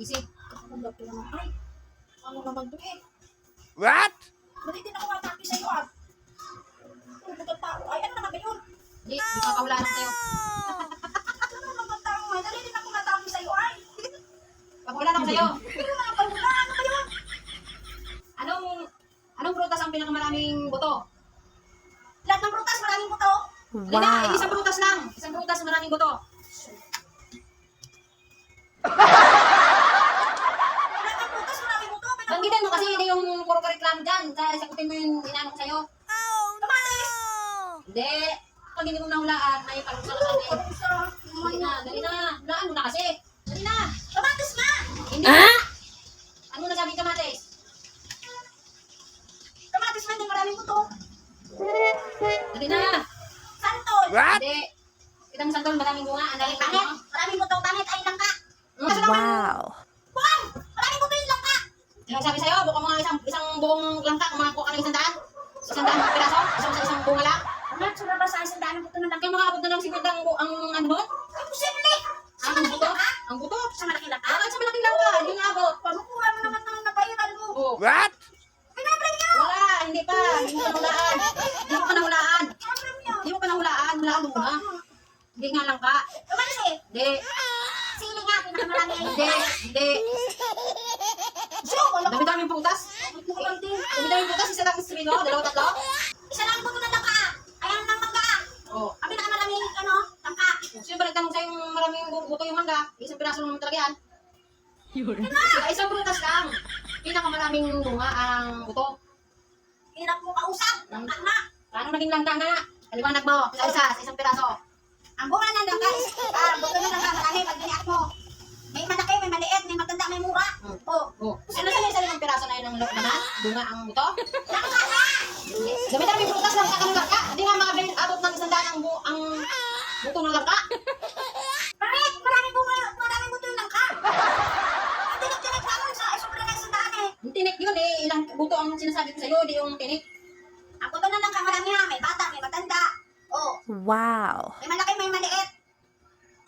Isip. Ang laki naman. Ay, ano naman to eh. What? Bakit din ako atake sa'yo ah? Ano ba tao? Ay, ano naman ba yun? Di, di ka kawalaan sa'yo. Ano naman tao? Ay, dali din ako atake sa'yo ay. Kawalaan ako sa'yo. Pero mga pagmula, ano ba yun? Anong, anong prutas ang pinakamaraming buto? Lahat ng prutas, maraming buto. Wow. Na, isang prutas lang. Isang prutas, maraming buto. Lahat ng prutas, maraming buto. Pero Banggitin mo kasi hindi yung reklamo dyan. Sa sagutin mo yung inano ko sa'yo. kamatis. Hindi. Pag hindi mo nahulaan, may parusa ka sa akin. Parusa. Dali na, dali na. Hulaan mo na kasi. Dali na. Kamatis nga. Hindi. Ano na sabi kamatis? Kamatis nga din, maraming buto. Dali na. Santol. What? Hindi. Kitang santol, maraming bunga. Ang dali Pangit. Maraming buto. Pangit ay langka. Wow. Wow! Maraming buto yung langka. Ano sabi sa'yo? Buka mo nga isang, isang buong langka. Kung mga kuha ka ng isang daan. Isang daan piraso. Isang sa isang lang. Ano, sura ba sa isang daan ng buto ng langka? Kaya mga abot na lang siguro ang, ang ano doon? Ay, posible. Sa Ang buto? Ang buto? Sa malaking langka? Ah, sa malaking langka. Hindi nga abot. Pamukuha mo naman ng nabayaran mo. Oh. What? Pinabring niyo! Wala, hindi pa. Hindi mo pa nahulaan. Hindi mo pa nahulaan. Niyo! Hindi mo pa nahulaan. Hulaan mo na. Hindi nga langka. Kamatis eh! Hindi. Sili nga, pinakamarami ay Hindi. Hindi. Dami-daming din. Dami-daming prutas. Isa lang strino. Dalawa, tatlo. Isa lang buto ng langka. Ayan lang mangga. Oh. Ang pinakamaraming, ano, langka. Siyempre, nagtanong sa'yo yung maraming bu- buto yung mangga. Isang piraso naman talaga yan. Kaya isang prutas lang. Pinakamaraming bunga ang buto. Hirap mo kausap. Langka nga. Paano naging langka nga? Kaliwanag mo. Sa isa, sa isang piraso. Ang bunga ng langka is, ah, buto ng langka marami pag biniak mo. May malaki, may maliit, may maganda, may mura. Hmm. Oh. Oh. Ano sa isa limang piraso na yun ang naman? Bunga ang buto? Nga! Dami-dami prutas lang ka ng langka. Hindi nga mga abot ng isang daan ang, bu ang buto ng langka. Bakit? Maraming bunga, maraming buto yung langka. Tinik-tinik naman sa sobrang na isang daan eh. Yung tinik yun eh. Ilang buto ang sinasabi ko sa'yo. Di yung tinik. Ang buto ng langka marami ha. May bata, may matanda. Oh. Wow. May malaki, may maliit.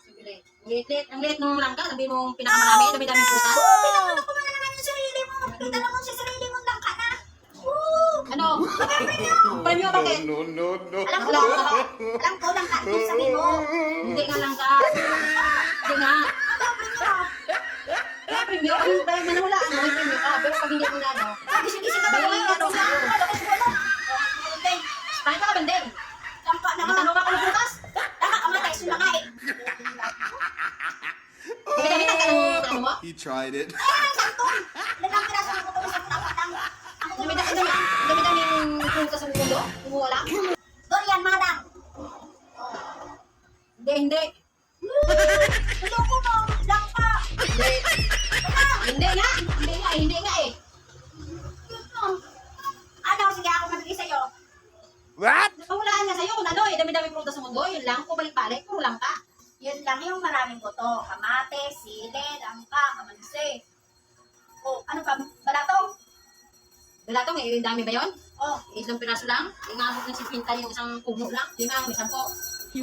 Sige. Ang liit, ang liit ng langka. Sabi mo pinakamarami. Dami-dami prutas. Pinakuluko mo na naman yung sarili mo. Makikita naman sa sarili mo langka na. Woo! Ano? Premyo bakit? No, no, no. Alam ko lang, alam ko lang ka. Sabi mo. Hindi nga langka. Hindi nga. Kaya premyo. Ang dahil manahulaan mo, may premyo ka. Pero pag hindi mo na ano, Gising-gising ka ba? Bayi ka daw sa'yo. Tayo ka kabandeng. Langka na nga. Natanong ako prutas. Langka ka matay. Sumanga eh. Dami-dami ka ano mo? He tried it. Dami-dami prutas sa mundo. Yun lang. Kung balik-balik, puro lang ka. Yun lang yung maraming buto. Kamate, sili, langka, kamansi. Oh, ano pa? Balatong? Wala to, may dami ba yun? Oh, Isang piraso lang. Ingabot ng sipinta yung isang puno lang. Di nga, may sampo.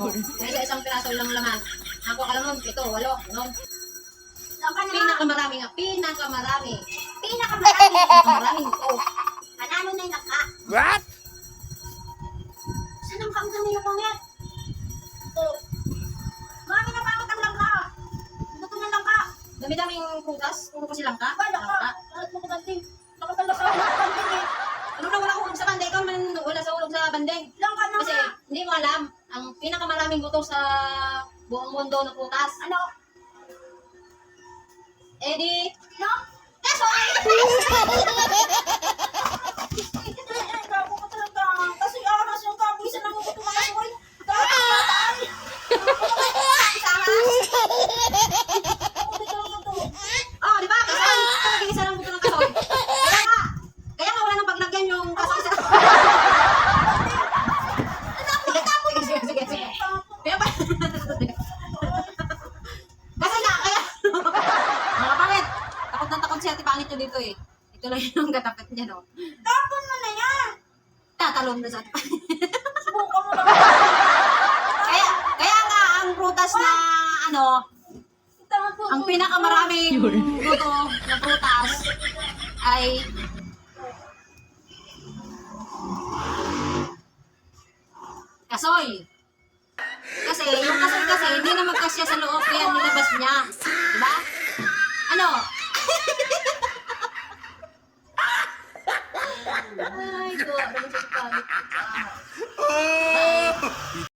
Oh, may isa isang piraso lang laman. Ako ka lang nun, pito, walo, no? langka na nga. Pinakamarami nga, pinakamarami. Pinakamarami. Pinakamaraming ito. Panalo na yung langka. What? Kaunang niyo pangit? Oh. Marami na pangit ang langka. Buto ng langka. Dami-daming prutas, puro kasi lang ka. Ba, langka. Lahat mo kaganting. Nakapala sa kaganting eh. Ano na wala hulog sa bandeng? Ikaw man wala sa hulog sa bandeng. Langka na Kasi hindi mo alam, ang pinakamaraming buto sa buong mundo na prutas. Ano? Eddie, No? Kaso ay! niya dito eh. Ito lang yung katapat niya, no? Tapon mo na yan! Tatalong na sa tapat. Subukan mo na. kaya, kaya nga, ang prutas na, ano, ang pinakamaraming luto na prutas ay kasoy. Kasi yung kasoy kasi hindi na magkasya sa loob kaya nilabas niya. Diba? Ano? 太多い。今日はロ。